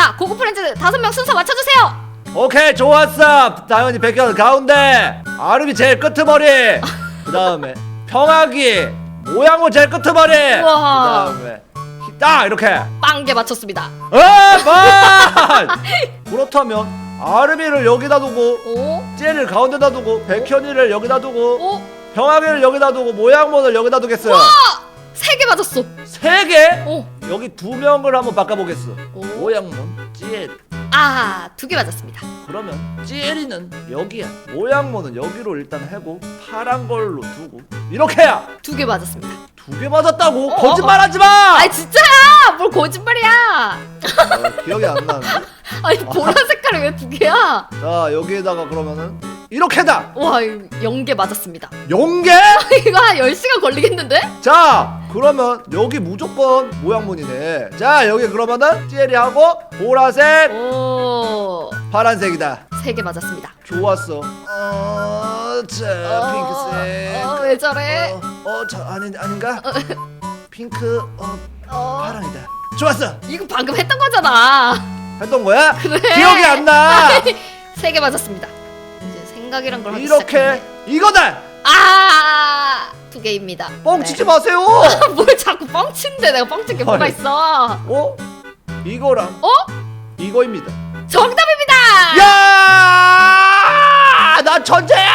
자 고급 프렌즈 다섯 명 순서 맞춰주세요. 오케이 좋았어 당연히 백현 가운데 아름이 제일 끄트머리 그 다음에 평화기 모양은 제일 끄트머리 우와. 그 다음에 딱 이렇게 빵개 맞췄습니다. 어, 만! 그렇다면 아르미를 여기다 두고 오, 젤을 가운데다 두고 백현이를 여기다 두고 오, 평화기를 여기다 두고 모양몬을 여기다 두겠어요 세 개 맞았어. 세 개? 오, 여기 두 명을 한번 바꿔보겠어 오. 모양몬 젤 아, 두 개 맞았습니다. 그러면 젤이는 여기야 모양몬은 여기로 일단 해고 파란 걸로 두고 이렇게야 두 개 맞았습니다. 두 개 맞았다고? 어, 거짓말하지 마! 아이 진짜야! 뭘 거짓말이야? 어, 기억이 안 나는데 아니 보라 색깔이 왜 두 개야? 자 여기에다가 그러면은 이렇게다 와, 이거 연계 맞았습니다. 용계? 이거 한 10시간 걸리겠는데? 자 그러면 여기 무조건 모양문이네. 자 여기 그러면은 젤이하고 보라색. 오, 파란색이다. 세 개 맞았습니다. 좋았어. 어 자 핑크색. 어, 왜 저래? 어저 아니 아닌가? 핑크 어 어, 파랑이다. 좋았어. 이거 방금 했던 거잖아. 했던 거야? 그래. 기억이 안 나. 세 개 맞았습니다. 이제 생각이란 걸 하기 이렇게 시작했네. 이거다! 아, 두 개입니다. 뻥치지 네. 마세요 뭘 자꾸 뻥친데 내가 뻥친 게 뭐가 아니. 있어? 어 이거랑 어? 이거입니다 정답입니다. 야! 나 천재야!